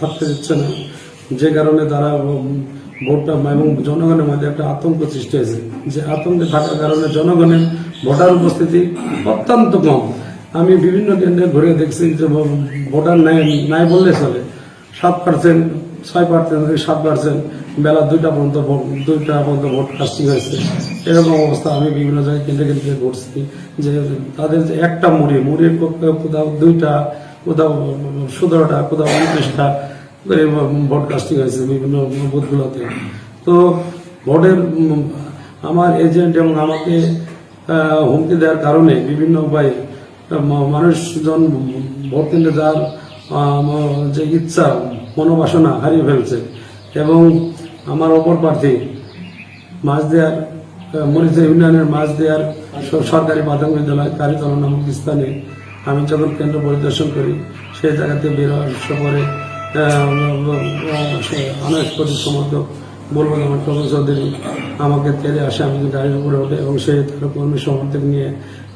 থাকতে দিচ্ছে না। যে কারণে তারা ভোটটা এবং জনগণের মধ্যে একটা আতঙ্ক সৃষ্টি হয়েছে। যে আতঙ্কে থাকার কারণে জনগণের ভোটার উপস্থিতি অত্যন্ত কম। আমি বিভিন্ন কেন্দ্রে ঘুরে দেখছি যে ভোটার নাই নাই বললে চলে। সাত পার্সেন্ট ছয় পার্সেন্ট সাত পার্সেন্ট বেলা দুইটা পর্যন্ত ভোট, দুইটা পর্যন্ত ভোট কাস্টিং হয়েছে। এরকম অবস্থা আমি বিভিন্ন জায়গায় কেন্দ্রে কেন্দ্রে ঘুরছি। যে তাদের যে একটা মুড়ি, মুড়ির কোথাও দুইটা কোথাও সতেরোটা কোথাও উনত্রিশটা ভোট কাস্টিং হয়েছে বিভিন্ন বুথগুলোতে। তো ভোটের আমার এজেন্ট এবং আমাকে হুমকি দেওয়ার কারণে বিভিন্ন উপায়ে মানুষজন ভোট কেন্দ্রে যাওয়ার যে ইচ্ছা, মনোবাসনা হারিয়ে ফেলছে এবং আমার অপর প্রার্থী মাছ দেওয়ার মরিচা ইউনিয়নের মাছ দেওয়ার সরকারি প্রাথমিক বিদ্যালয় কারিকরণ নামক স্থানে আমি যখন কেন্দ্র পরিদর্শন করি, সেই জায়গাতে বের হওয়ার অনেক প্রতি সমর্থক বলব আমার টমস চৌধুরী আমাকে তেলে আসে, আমি গাড়ির উপরে ওঠে এবং সে তার কর্মী সমর্থক নিয়ে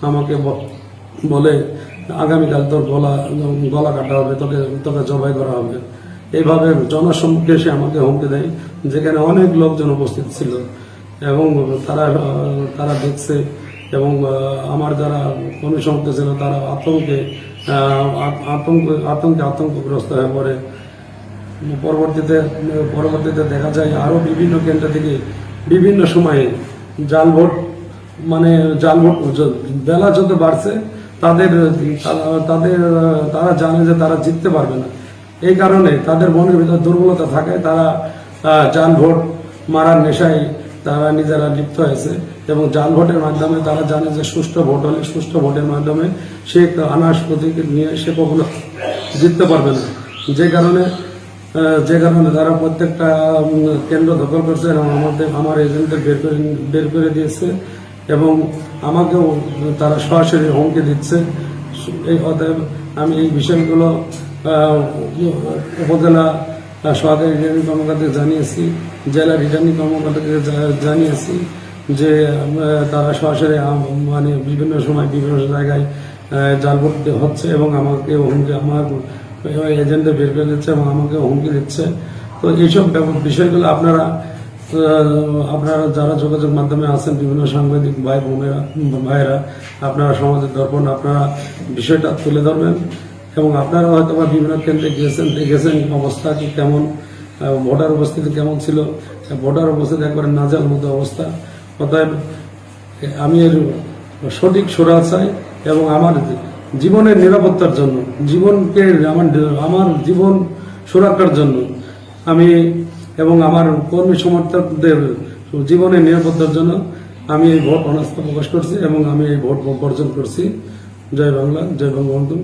আমাকে বলে, আগামীকাল তোর গলা গলা কাটা হবে, তোকে তোকে জবাই করা হবে। এইভাবে জনসম্মুখে এসে আমাকে হুমকি দেয়, যেখানে অনেক লোকজন উপস্থিত ছিল এবং তারা তারা দেখছে এবং আমার যারা কর্মী ছিল, তারা আতঙ্কে আতঙ্ক, আতঙ্কে আতঙ্কগ্রস্ত হয়ে পড়ে। পরবর্তীতে পরবর্তীতে দেখা যায় আরও বিভিন্ন কেন্দ্র থেকে বিভিন্ন সময়ে জাল ভোট মানে জাল ভোট বেলা যত বাড়ছে, তাদের তাদের, তারা জানে যে তারা জিততে পারবে না। এই কারণে তাদের মনের ভিতর দুর্বলতা থাকায় তারা জাল ভোট মারার নেশায় তারা নিজেরা লিপ্ত হয়েছে। এবং জাল ভোটের মাধ্যমে তারা জানে যে সুষ্ঠু ভোট হলে সুষ্ঠু ভোটের মাধ্যমে সে আনাস প্রতীক নিয়ে সে কখনো জিততে পারবে না। যে কারণে যে কারণে তারা প্রত্যেকটা কেন্দ্র দখল করছে এবং আমাদের, আমার এজেন্টদের বের করে বের করে দিয়েছে এবং আমাকেও তারা সরাসরি হুমকি দিচ্ছে। এই অতএব আমি এই বিষয়গুলো উপজেলা সহকারী রিটার্নিং কর্মকর্তাকে জানিয়েছি, জেলা রিটার্নিং কর্মকর্তাকে জানিয়েছি। যে তারা সরাসরি মানে বিভিন্ন সময় বিভিন্ন জায়গায় জাল ভোট হচ্ছে এবং আমাকে হুমকি, আমার এজেন্টে বের করে দিচ্ছে এবং আমাকে হুমকি দিচ্ছে। তো এইসব বিষয়গুলো আপনারা আপনারা যারা যোগাযোগ মাধ্যমে আছেন, বিভিন্ন সাংবাদিক ভাই বোনেরা, ভাইয়েরা, আপনারা সমাজের দর্পণ, আপনারা বিষয়টা তুলে ধরবেন এবং আপনারা হয়তো বা বিভিন্ন কেন্দ্রে গিয়েছেন, দেখেছেন অবস্থা কি কেমন ভোটার উপস্থিতি কেমন ছিল, ভোটার উপস্থিতি একবারে নাজাল মতো অবস্থা। অতএব, আমি এর সঠিক সুরা চাই এবং আমার জীবনের নিরাপত্তার জন্য, জীবনকে আমার আমার জীবন সুরক্ষার জন্য আমি এবং আমার কর্মী সমর্থকদের জীবনের নিরাপত্তার জন্য আমি এই ভোট অনাস্থা প্রকাশ করছি এবং আমি এই ভোট বর্জন করছি। জয় বাংলা, জয় বঙ্গবন্ধু,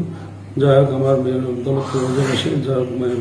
জয় হোক আমার দলত্ব জয় হোক মায়ের